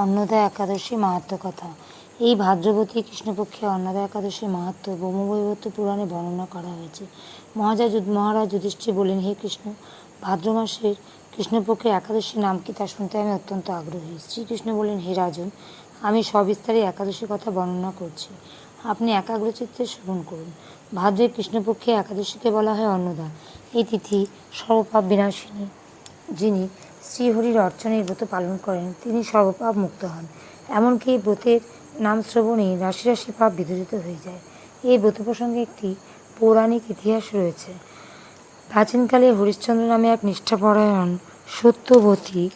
অন্নদা একাদশী মাহাত্ম কথা। এই ভাদ্রবতী কৃষ্ণপক্ষে অন্নদা একাদশী মাহাত্ম ব্রহ্মবৈবর্ত পুরাণে বর্ণনা করা হয়েছে। মহারাজ মহারাজ যুধিষ্ঠির বলেন, হে কৃষ্ণ, ভাদ্র মাসের কৃষ্ণপক্ষের একাদশী নাম কি তা শুনতে আমি অত্যন্ত আগ্রহী। শ্রীকৃষ্ণ বলেন, হে রাজন, আমি সবিস্তারে একাদশী কথা বর্ণনা করছি। আপনি একাগ্রচিত্তে শ্রবণ করুন। ভাদ্রের কৃষ্ণপক্ষে একাদশীকে বলা হয় অন্নদা। এই তিথি সর্বপাপ বিনাশিনী যিনি শ্রীহরির অর্চনের ব্রত পালন করেন, তিনি সর্বপাপ মুক্ত হন। এমনকি এই ব্রতের নাম শ্রবণেই রাশি রাশি পাপ বিদরিত হয়ে যায়। এই ব্রত প্রসঙ্গে একটি পৌরাণিক ইতিহাস রয়েছে। প্রাচীনকালে হরিশ্চন্দ্র নামে এক নিষ্ঠাপরায়ণ সত্যবতী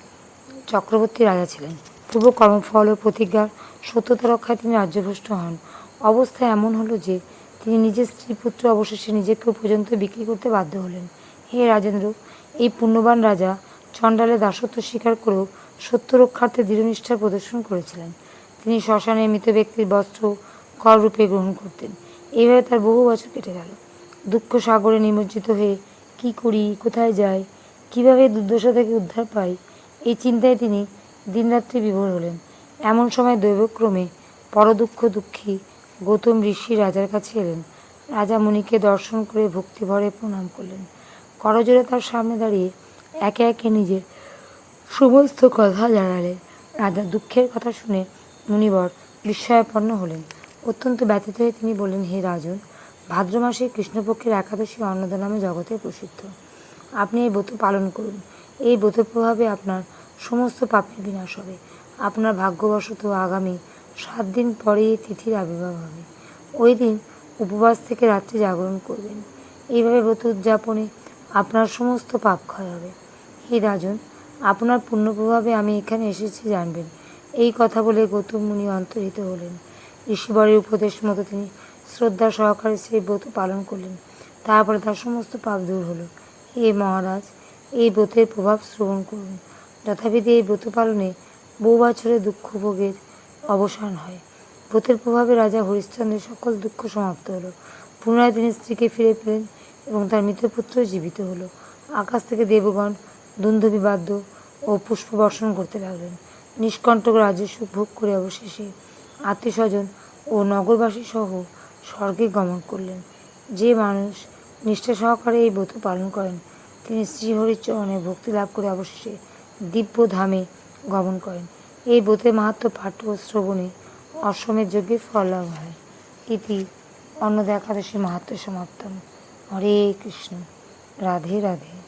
চক্রবর্তী রাজা ছিলেন। পূর্ব কর্মফল ও প্রতিজ্ঞার সত্যতা রক্ষায় তিনি রাজ্যভ্রষ্ট হন। অবস্থা এমন হলো যে, তিনি নিজের স্ত্রী পুত্র অবশেষে নিজেকেও পর্যন্ত বিক্রি করতে বাধ্য হলেন। হে রাজেন্দ্র, এই পুণ্যবান রাজা চণ্ডালে দাসত্ব স্বীকার করেও সত্য রক্ষার্থে দৃঢ়নিষ্ঠা প্রদর্শন করেছিলেন। তিনি শ্মশানে মৃত ব্যক্তির বস্ত্র, কর রূপে গ্রহণ করতেন। এইভাবে তার বহু বছর কেটে গেল। দুঃখ সাগরে নিমজ্জিত হয়ে কি করি, কোথায় যাই, কীভাবে দুর্দশা থেকে উদ্ধার পাই, এই চিন্তায় তিনি দিনরাত্রি বিভোর হলেন। এমন সময় দৈবক্রমে পরদুঃখ দুঃখী গৌতম ঋষি রাজার কাছে এলেন। রাজা মুনিকে দর্শন করে ভক্তিভরে প্রণাম করলেন। করজোরে তার সামনে দাঁড়িয়ে একে একে নিজের সমস্ত কথা জানালেন রাজা দুঃখের কথা শুনে মুনিবর বিস্ময়াপন্ন হলেন। অত্যন্ত ব্যথিত হয়ে তিনি বললেন, হে রাজন, ভাদ্র মাসে কৃষ্ণপক্ষের একাদশী অন্নদা নামে জগতে প্রসিদ্ধ। আপনি এই ব্রত পালন করুন। এই ব্রতের প্রভাবে আপনার সমস্ত পাপের বিনাশ হবে। আপনার ভাগ্যবশত আগামী সাত দিন পরে এই তিথির আবির্ভাব হবে। ওই দিন উপবাস থেকে রাত্রে জাগরণ করবেন। এইভাবে ব্রত উদযাপনে আপনার সমস্ত পাপ ক্ষয় হবে। হে রাজন, আপনার পুণ্য প্রভাবে আমি এখানে এসেছি জানবেন। এই কথা বলে গৌতম মুনি অন্তর্হিত হলেন। ঋষিবরের উপদেশ মতো তিনি শ্রদ্ধা সহকারে সেই ব্রত পালন করলেন। তারপরে তার সমস্ত পাপ দূর হলো। হে মহারাজ, এই ব্রতের প্রভাব শ্রবণ করুন। যথাবিধি এই ব্রত পালনে বহু বছরের দুঃখ ভোগের অবসান হয়। ব্রতের প্রভাবে রাজা হরিশ্চন্দ্রের সকল দুঃখ সমাপ্ত হলো। পুনরায় তিনি স্ত্রীকে ফিরে পেলেন। এবং তার মৃতপুত্র জীবিত হলো। আকাশ থেকে দেবগণ দুন্ধবি বাদ্য ও পুষ্প বর্ষণ করতে লাগলেন। নিষ্কণ্টক রাজ্য সুখ ভোগ করে অবশেষে আত্মীয় স্বজন ও নগরবাসী সহ স্বর্গে গমন করলেন। যে মানুষ নিষ্ঠা সহকারে এই ব্রত পালন করেন, তিনি শ্রীহরির চরণে ভক্তি লাভ করে অবশেষে দিব্য ধামে গমন করেন। এই ব্রতের মাহাত্ম পাঠ ও শ্রবণে অশ্বমের যোগ্যে ফল লাভ হয়। ইতি অন্নদা একাদশী মাহাত্ম সমাপ্তম। হরে কৃষ্ণ রাধে রাধে।